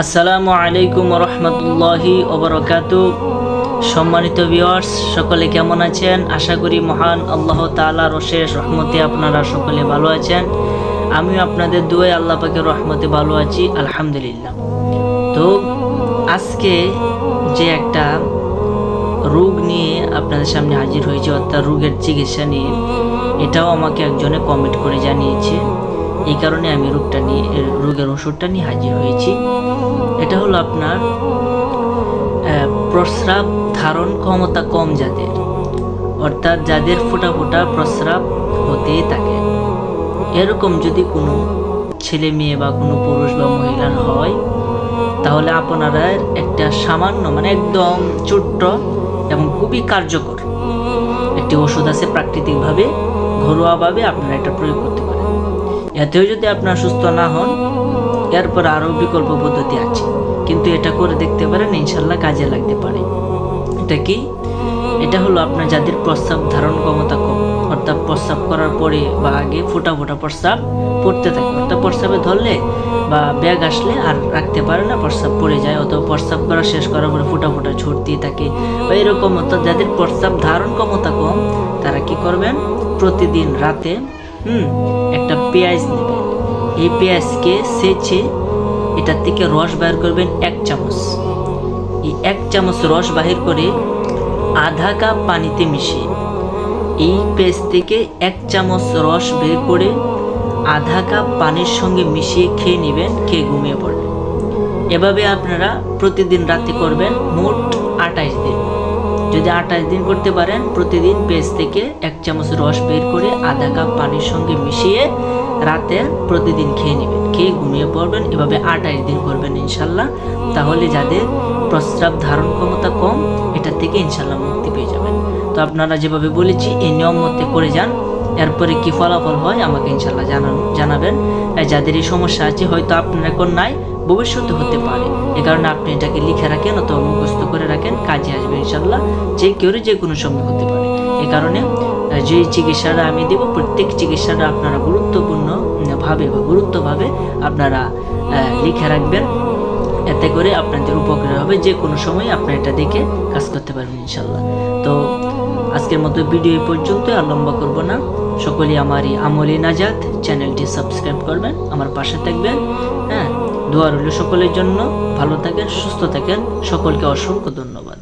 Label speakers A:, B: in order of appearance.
A: আসসালামু আলাইকুম রহমতুল্লাহি ওবরকাত। সম্মানিত ভিউয়ার্স সকলে কেমন আছেন? আশা করি মহান আল্লাহ তাআলার অশেষ রহমতে আপনারা সকলে ভালো আছেন। আমিও আপনাদের দুয়াই আল্লাহ পাকের রহমতে ভালো আছি, আলহামদুলিল্লাহ। তো আজকে যে একটা রোগ নিয়ে আপনাদের সামনে হাজির হয়েছে, অর্থাৎ রোগের চিকিৎসা নিয়ে, এটাও আমাকে একজনে কমেন্ট করে জানিয়েছে। এই কারণে আমি রোগটা নিয়ে রোগের ওষুধটা নিয়ে হাজির হয়েছি। এটা হলো আপনার প্রস্রাব ধারণ ক্ষমতা কম যাদের, অর্থাৎ যাদের ফোটা ফোটা প্রস্রাব হতেই থাকে। এরকম যদি কোনো ছেলে মেয়ে বা কোনো পুরুষ বা মহিলার হয়, তাহলে আপনারা একটা সামান্য মানে একদম ছোট্ট এবং খুবই কার্যকর একটি ওষুধ আছে প্রাকৃতিকভাবে, ঘরোয়াভাবে আপনারা এটা প্রয়োগ করতে এতেও যদি আপনার সুস্থ না হন, এরপর আরও বিকল্প পদ্ধতি আছে। কিন্তু এটা করে দেখতে পারেন, ইনশাল্লাহ কাজে লাগতে পারে। এটা কি? এটা হলো আপনার যাদের প্রস্রাব ধারণ ক্ষমতা কম, অর্থাৎ প্রস্রাব করার পরে বা আগে ফোটা ফোটা প্রস্রাব পড়তে থাকে। অর্থাৎ প্রস্রাবে ধরলে বা ব্যাগ আসলে আর রাখতে পারে না, প্রস্রাব পড়ে যায়, অথবা প্রস্রাব করা শেষ করার পরে ফোটা ফোটা ছড়তেই থাকে। বা এরকম, অর্থাৎ যাদের প্রস্রাব ধারণ ক্ষমতা কম, তারা কি করবেন? প্রতিদিন রাতে, হুম পেঁয়াজ নেবেন এই পেঁয়াজকে সেচে এটার থেকে রস বের করবেন এক চামচ। এই এক চামচ রস বাহির করে আধা কাপ পানিতে মিশিয়ে এই পেস্ট থেকে এক চামচ রস বের করে আধা কাপ পানির সঙ্গে মিশিয়ে খেয়ে নেবেন, খেয়ে ঘুমিয়ে পড়বেন। এভাবে আপনারা প্রতিদিন রাতে করবেন মোট আঠাইশ দিন। যদি আঠাশ দিন করতে পারেন, প্রতিদিন পেজ থেকে এক চামচ রস বের করে আধা কাপ পানির সঙ্গে মিশিয়ে রাতে প্রতিদিন খেয়ে নেবেন। খেয়ে ঘুমিয়ে পড়বেন, এভাবে আঠাশ দিন করবেন ইনশাল্লাহ। তাহলে যাদের প্রস্রাব ধারণ ক্ষমতা কম এটা থেকে ইনশাল্লাহ মুক্তি পেয়ে যাবেন। তো আপনারা যেভাবে বলেছি, এই নিয়ম মধ্যে করে যান। এরপরে কি ফলাফল হয়, আমাকে ইনশাল্লাহ জানান, জানাবেন। যাদের এই সমস্যা আছে, হয়তো আপনার এখন নাই, ভবিষ্যতে হতে পারে। এ কারণে আপনি এটাকে লিখে রাখেন অথবা মুখস্থ করে রাখেন, কাজে আসবে ইনশাল্লাহ। যে কেউ যে কোনো সময় হতে পারে। এ কারণে যে চিকিৎসাটা আমি দেব, প্রত্যেক চিকিৎসাটা আপনারা গুরুত্বপূর্ণ ভাবে বা গুরুত্বভাবে আপনারা লিখে রাখবেন। এতে করে আপনাদের উপকার হবে। যে কোনো সময় আপনারা এটা দেখে কাজ করতে পারবেন, ইনশাল্লাহ। তো আজকের মতো ভিডিও এই পর্যন্ত আর লম্বা করব না। সকলেই আমার এই আমলি নাজাত। চ্যানেলটি সাবস্ক্রাইব করবেন, আমার পাশে থাকবেন। হ্যাঁ দোয়া রইল সকলের জন্য। ভালো থাকেন, সুস্থ থাকেন। সকলকে অসংখ্য ধন্যবাদ।